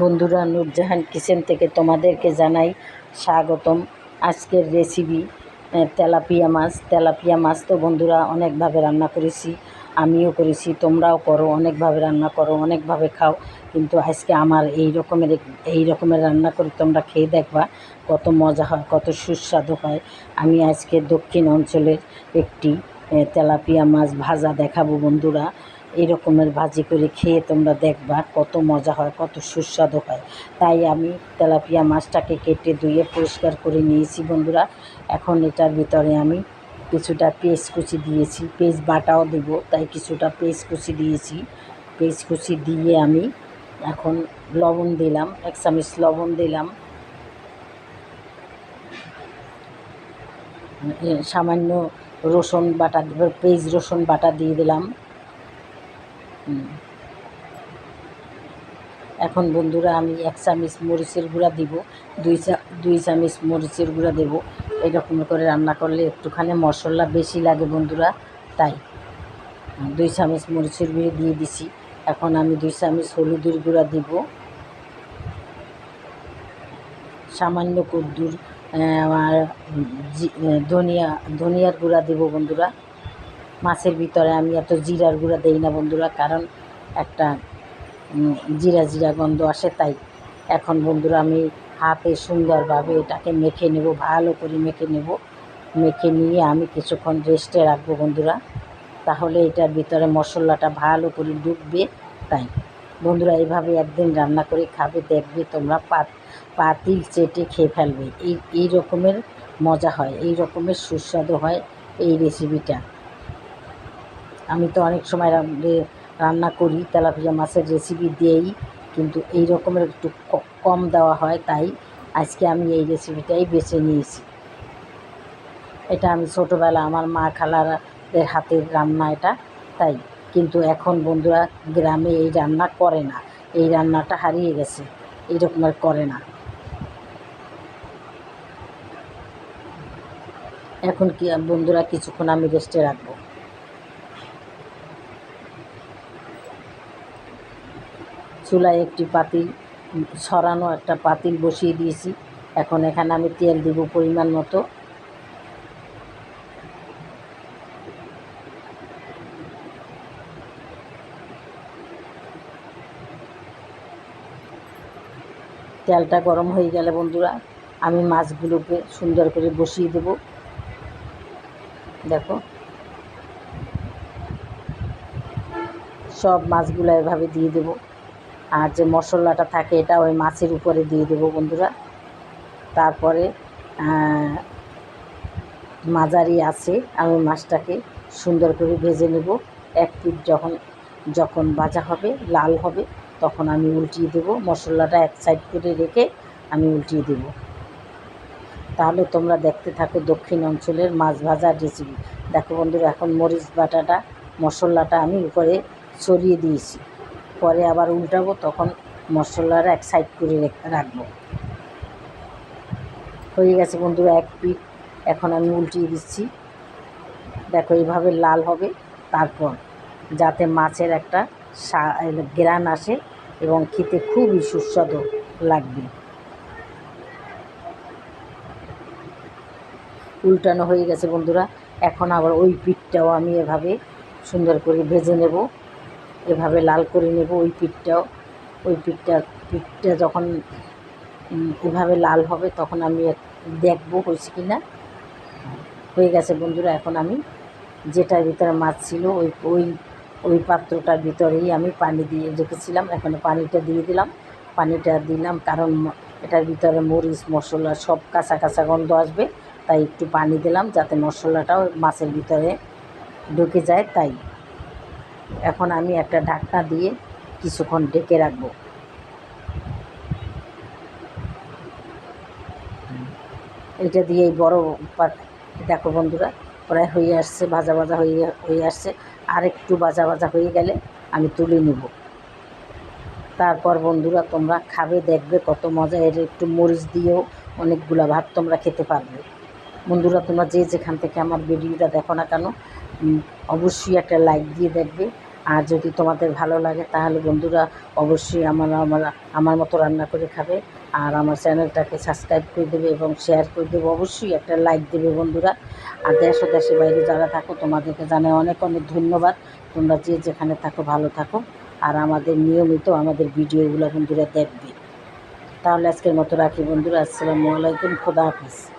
বন্ধুরা নূরজাহান কিচেন থেকে তোমাদেরকে জানাই স্বাগতম। আজকের রেসিপি তেলাপিয়া মাছ। তেলাপিয়া মাছ তো বন্ধুরা অনেকভাবে রান্না করেছি, আমিও করেছি, তোমরাও করো, অনেকভাবে রান্না করো, অনেকভাবে খাও। কিন্তু আজকে আমার এই রকমের এই রকমের রান্না করে তোমরা খেয়ে দেখবা, কত মজা হয়, কত সুস্বাদু হয়। আমি আজকে দক্ষিণ অঞ্চলের একটি তেলাপিয়া মাছ ভাজা দেখাবো বন্ধুরা। এই রকমের ভাজি করে খেয়ে তোমরা দেখবা কত মজা হয়, কত সুস্বাদু হয়। তাই আমি তেলাপিয়া মাছটাকে কেটে ধুয়ে পরিষ্কার করে নিয়েছি বন্ধুরা। এখন এটার ভিতরে আমি কিছুটা পেস্ট কুচি দিয়েছি। পেস্ট বাটাও দেবো, তাই কিছুটা পেস্ট কুচি দিয়েছি। পেস্ট কুচি দিয়ে আমি এখন লবণ দিলাম, এক চামচ লবণ দিলাম। সামান্য রসুন বাটা পেঁয়াজ রসুন বাটা দিয়ে দিলাম। এখন বন্ধুরা আমি এক চামচ মরিচের গুঁড়া দিব, দুই চা দুই চামচ মরিচের গুঁড়া দেব। এরকম করে রান্না করলে একটুখানি মশলা বেশি লাগে বন্ধুরা, তাই। দুই চামচ মরিচের গুঁড়ি দিয়ে দিছি। এখন আমি দুই চামচ হলুদের গুঁড়া দিব। সামান্য কদ্দুর আর ধনিয়া ধনিয়ার গুঁড়া দেব বন্ধুরা। মাছের ভিতরে আমি এত জিরার গুঁড়া দেই না বন্ধুরা, কারণ একটা জিরা জিরা গন্ধ আসে, তাই এখন বন্ধুরা আমি হাতে সুন্দরভাবে এটাকে মেখে নেব, ভালো করে মেখে নেব। মেখে নিয়ে আমি কিছুক্ষণ রেস্টে রাখব বন্ধুরা, তাহলে এটার ভিতরে মশলাটা ভালো করে ডুববে, তাই। বন্ধুরা এইভাবে একদিন রান্না করে খাবে, দেখবে তোমরা পাত, পাতিল চেটে খেয়ে ফেলবে। এই এই রকমের মজা হয়, এই রকমের সুস্বাদু হয় এই রেসিপিটা আমি তো অনেক সময় রান্না করি, তেলাপিয়া মাছের রেসিপি দিয়েই কিন্তু এই রকমের একটু কম দেওয়া হয়, তাই আজকে আমি এই রেসিপিটাই বেছে নিয়েছি। এটা আমি ছোটোবেলা আমার মা খালাদের হাতের রান্না এটা, তাই। কিন্তু এখন বন্ধুরা গ্রামে এই রান্না করে না, এই রান্নাটা হারিয়ে গেছে, এই রকমের করে না। এখন কি বন্ধুরা কিছুক্ষণ আমি রেস্টে রাখব। চুলায় একটি পাতিল, ছড়ানো একটা পাতিল বসিয়ে দিয়েছি। এখন এখানে আমি তেল দিব পরিমাণ মতো। তেলটা গরম হয়ে গেলে বন্ধুরা, আমি মাছগুলোকে সুন্দর করে বসিয়ে দেব। দেখো। সব মাছগুলো এভাবে দিয়ে দেবো। আর যে মশলাটা থাকে এটা ওই মাছের উপরে দিয়ে দেবো বন্ধুরা। তারপরে মাঝারি আছে আমি মাছটাকে সুন্দর করে ভেজে নেব। এক পিঠ যখন যখন ভাজা হবে, লাল হবে, তখন আমি উল্টিয়ে দেবো। মশলাটা এক সাইড করে রেখে আমি উল্টিয়ে দেব। তাহলে তোমরা দেখতে থাকো দক্ষিণ অঞ্চলের মাছ ভাজার রেসিপি দেখো বন্ধুরা, এখন মরিচ বাটাটা, মশলাটা আমি উপরে ছড়িয়ে দিয়েছি। পরে আবার উল্টাবো, তখন মশলার এক সাইড করে রাখব। হয়ে গেছে বন্ধুরা, এক পিঠ এখন আমি উল্টিয়ে দিচ্ছি। দেখো এইভাবে লাল হবে, তারপর যাতে মাছের একটা গ্রান আসে এবং খেতে খুবই সুস্বাদু লাগবে। উল্টানো হয়ে গেছে বন্ধুরা, এখন আবার ওই পিঠটাও আমি এভাবে সুন্দর করে ভেজে নেব। এভাবে লাল করে নেব ওই পিঠটাও। ওই পিঠটা পিঠটা যখন এভাবে লাল হবে তখন আমি দেখব হয়েছে কি না। হয়ে গেছে বন্ধুরা, এখন আমি যেটার ভিতরে মাছ ছিল ওই ওই ওই পাত্রটার ভিতরেই আমি পানি দিয়ে রেখেছিলাম। এখন পানিটা দিয়ে দিলাম। পানিটা দিলাম কারণ এটার ভিতরে মরিচ, মশলা সব কাঁচা কাঁচা গন্ধ আসবে, তাই একটু পানি দিলাম যাতে মশলাটাও মাছের ভিতরে ঢুকে যায়, তাই। এখন আমি একটা ঢাকনা দিয়ে কিছুক্ষণ ঢেকে রাখব। এটা দিয়ে এই বড় দেখো বন্ধুরা, প্রায় হয়ে আসছে, ভাজা ভাজা হয়ে হয়ে আসছে। আর একটু ভাজা ভাজা হয়ে গেলে আমি তুলে নেব। তারপর বন্ধুরা, তোমরা খাবে, দেখবে কত মজা। এর একটু মরিচ দিয়েও অনেকগুলা ভাত তোমরা খেতে পারবে। বন্ধুরা, তোমরা যে যেখান থেকে আমার ভিডিওটা দেখো না কেন অবশ্যই একটা লাইক দিয়ে দেখবে। আর যদি তোমাদের ভালো লাগে, তাহলে বন্ধুরা অবশ্যই আমার আমার আমার মতো রান্না করে খাবে। আর আমার চ্যানেলটাকে সাবস্ক্রাইব করে দেবে এবং শেয়ার করে দেবে। অবশ্যই একটা লাইক দেবে বন্ধুরা। আর দেশ ও দেশের বাইরে যারা থাকো, তোমাদেরকে জানাই অনেক অনেক ধন্যবাদ। তোমরা যে যেখানে থাকো, ভালো থাকো। আর আমাদের নিয়মিত আমাদের ভিডিওগুলো বন্ধুরা দেখবে। তাহলে আজকের মতো রাখি বন্ধুরা। আসসালামু আলাইকুম। খোদা হাফিজ।